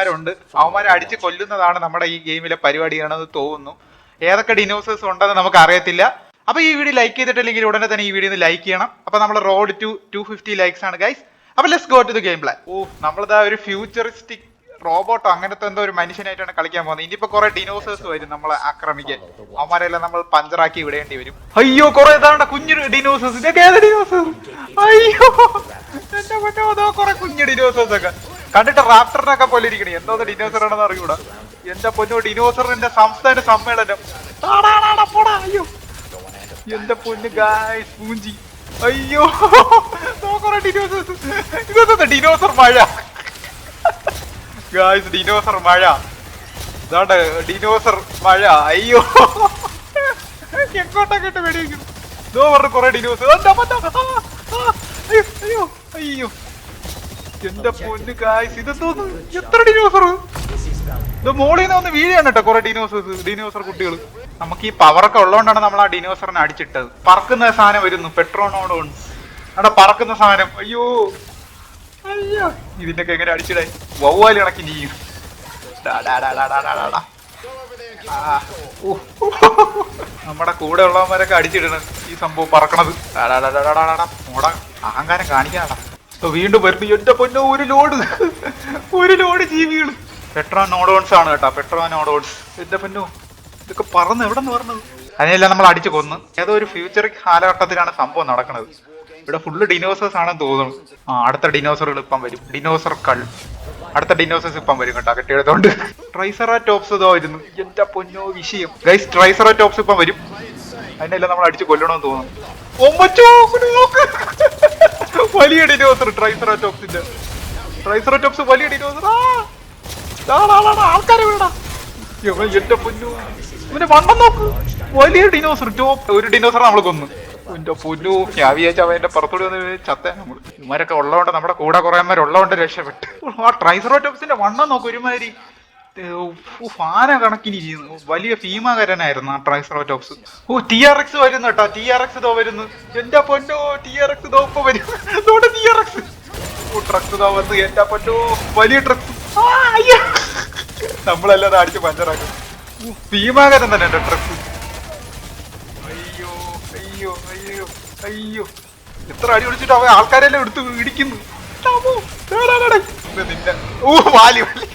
അവന്മാരുണ്ട് അവന്മാരെ അടിച്ച് കൊല്ലുന്നതാണ് നമ്മുടെ ഈ ഗെയിമിലെ പരിപാടിയാണെന്ന് തോന്നുന്നു. ഏതൊക്കെ ഡിനോസേഴ്സ് ഉണ്ടെന്ന് നമുക്ക് അറിയത്തില്ല അപ്പൊ ഈ വീഡിയോ ലൈക്ക് ചെയ്തിട്ടില്ലെങ്കിൽ ഉടനെ തന്നെ ഈ വീഡിയോ ലൈക്ക് ചെയ്യണം. അപ്പൊ നമ്മൾ road to two fifty likes ആണ് ഗൈസ് അപ്പൊ let's go to the game plan ഓ നമ്മളിതാ ഒരു ഫ്യൂച്ചറിസ്റ്റിക് റോബോട്ടോ അങ്ങനത്തെ എന്തോ ഒരു മനുഷ്യനായിട്ടാണ് കളിക്കാൻ പോകുന്നത്. ഇനിയിപ്പോ കുറെ ഡിനോസേഴ്സ് വരും നമ്മളെ ആക്രമിക്കാൻ. അവന്മാരെല്ലാം നമ്മൾ പഞ്ചറാക്കി വിടേണ്ടി വരും. അയ്യോ കുറെ ഇതാണ്ട കുഞ്ഞു ഡിനോസേഴ്സ്? ഇതൊക്കെ ഏത് ഡിനോസേഴ്സ്? അയ്യോ എന്റെ മറ്റോ കുറെ കുഞ്ഞു ഡിനോസേഴ്സ് ഒക്കെ. കണ്ടിട്ട് റാപ്റ്ററിനൊക്കെ പോലെ ഇരിക്കണേ. എന്തോ ഡിനോസർ ആണെന്ന് അറിയൂടാ എന്റെ പൊന്നു ഡിനോസറിന്റെ സംസ്ഥാന സമ്മേളനം. അയ്യോ. എന്റെ പൊന്ന് ഗായ്സ് പൂഞ്ചി. അയ്യോ. ഡിനോസർ. ഡിനോസർ മഴ? ഗായ്സ് ഡിനോസർ മഴ. ഇതാണ്ട് ഡിനോസർ മഴ. അയ്യോ. എങ്ങോട്ടൊക്കെ ഇട്ട് വെടിവെക്കുന്നു? ഇതോ പറഞ്ഞു കുറെ ഡിനോസർ. അയ്യോ അയ്യോ അയ്യോ. എന്റെ പൊന്ന് കായ്സ് ഇതെന്തോന്ന് എത്ര ഡിനോസർ ഇത് മോളിൽ നിന്ന് ഒന്ന് വീഴാണ് കേട്ടോ കുറെ ഡിനോസേഴ്സ് ഡിനോസർ കുട്ടികൾ നമുക്ക് ഈ പവറൊക്കെ ഉള്ളതുകൊണ്ടാണ് നമ്മൾ ആ ഡിനോസറിനെ അടിച്ചിട്ടത് പറക്കുന്ന സാധനം വരുന്നു പെട്രോണോട് അവിടെ പറക്കുന്ന സാധനം അയ്യോ അയ്യോ ഇതിന്റെയൊക്കെ എങ്ങനെ അടിച്ചിടേ വവ്വാലി കണക്കി നീ ഡാ, ഡാ, ഡാ, ഡാ, ഡാ, ഡാ, ഡാ, ഡാ. ആ, ഊ. നമ്മുടെ കൂടെ ഉള്ളവന്മാരൊക്കെ അടിച്ചിടണം ഈ സംഭവം പറക്കണത്. ഓടാ അഹങ്കാരം കാണിക്കാടാ വീണ്ടും വരുന്നു എന്റെ പൊന്നോ ഒരു ലോഡ്. ഒരു ലോഡ് ജീവികൾ പെട്രോ നോഡോൺസ് ആണ് കേട്ടോ. പെട്രോ നോഡോൺസ് എന്റെ പൊന്നോ ഇതൊക്കെ പറന്ന് എവിടെ നിന്ന് പറഞ്ഞത്? അതിനെല്ലാം നമ്മൾ അടിച്ചു കൊന്ന്. ഏതോ ഒരു ഫ്യൂച്ചർ കാലഘട്ടത്തിലാണ് സംഭവം നടക്കുന്നത്. ഇവിടെ ഫുള്ള് ഡിനോസേഴ്സ് ആണെന്ന് തോന്നുന്നു. ആ അടുത്ത ഡിനോസറുകൾ ഇപ്പം വരും. ഡിനോസർ കൾ അടുത്ത ഡിനോസേഴ്സ് ഇപ്പം വരും കേട്ടോ കെട്ടിയെടുത്തോണ്ട്. ട്രൈസറ ടോപ്സ് ഇതോ ആയിരുന്നു എന്റെ പൊന്നോ വിഷയം. ഗൈസ് ട്രൈസറ ടോപ്സ് ഇപ്പം വരും. അതിനെല്ലാം നമ്മൾ അടിച്ചു കൊല്ലണമെന്ന് തോന്നുന്നു. ഒമ്പച്ചോ നോക്ക്. വലിയ ഡിനോസർ ട്രൈസറ ടോപ്സിന്റെ ട്രൈസറ ടോപ്സ് വലിയ ഡിനോസർ ആൾക്കാരെ വേണ്ട എന്റെ പൊന്നു. ഇവന്റെ വണ്ണം നോക്ക്. വലിയ ഡിനോസർ ടോപ്പ് ഒരു ഡിനോസർ നമ്മൾ കൊന്നു. എന്റെ പൊന്നു ഞാൻ വിചാരിച്ച അവന്റെ പുറത്തോട് വന്ന് ചത്ത. നമ്മൾ ഇവരൊക്കെ ഉള്ളതുകൊണ്ട് നമ്മുടെ കൂടെ കുറെ ഉള്ളതുകൊണ്ട് രക്ഷപ്പെട്ടു. ആ ട്രൈസറോട്ടോപ്സിന്റെ വണ്ണം നോക്ക് ഒരുമാതിരി. ഫാന കണക്കിന് ചെയ്യുന്നു വലിയ ഭീമാകരനായിരുന്നു ആ ട്രൈസറോട്ടോപ്സ് ഓ ടി ആർ എക്സ് വരുന്നു കേട്ടോ. ടി ആർ എക്സ് ഇതോ വരുന്നു. എന്റെ പൊന്നോ ടി ആർ എക്സ് ഇതോ ഇപ്പൊ വരുന്നു ടി ആർ എക്സ്. ഓ ട്രക്സ് ദോ വന്നു എന്റെ പൊന്നോ വലിയ ട്രക്സ് നമ്മളെല്ലാം അടിച്ച് പഞ്ചറാക്കും. ഭീമാകരൻ തന്നെ എന്റെ ട്രക്സ് അയ്യോ അയ്യോ അയ്യോ അയ്യോ. എത്ര അടി ഒളിച്ചിട്ട് അവൻ ആൾക്കാരെല്ലാം എടുത്ത് ഇടിക്കുന്നു. നിന്റെ ഓ വാലി വാലി.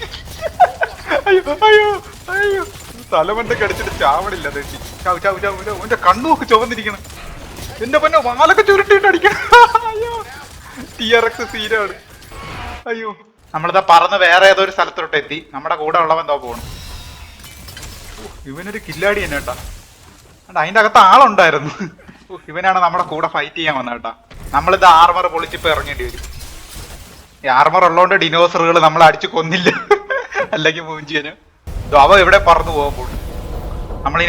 അയ്യോ അയ്യോ അയ്യോ. തലമണ്ടൊക്കെ അടിച്ചിട്ട് ചാവണില്ല തെറ്റി ചാവ് ചാവ് ചാവ് എന്റെ അവന്റെ കണ്ണു നോക്ക് ചുവന്നിരിക്കണം. എന്റെ പൊന്നെ വാലൊക്കെ ചുരുട്ടിട്ട് അടിക്കണം. അയ്യോ. സീനാണ്. അയ്യോ. നമ്മളിതാ പറന്ന് വേറെ ഏതോ ഒരു സ്ഥലത്തോട്ട് എത്തി. നമ്മുടെ കൂടെ ഉള്ളവൻ എന്തോ പോണു? ഇവനൊരു കില്ലാടി തന്നെ കേട്ടാ. അതിന്റെ അകത്ത് ആളുണ്ടായിരുന്നു. ഇവനാണ് നമ്മുടെ കൂടെ ഫൈറ്റ് ചെയ്യാൻ വന്നത് കേട്ടാ. നമ്മളിത് ആർമർ പൊളിച്ചിപ്പോ ഇറങ്ങേണ്ടി വരും. ഈ ആർമർ ഉള്ളതുകൊണ്ട് ഡിനോസറുകൾ നമ്മൾ കൊന്നില്ല. അല്ലെങ്കിൽ മൂഞ്ചിയന്. അവ എവിടെ പറന്നു പോകും നമ്മളിനി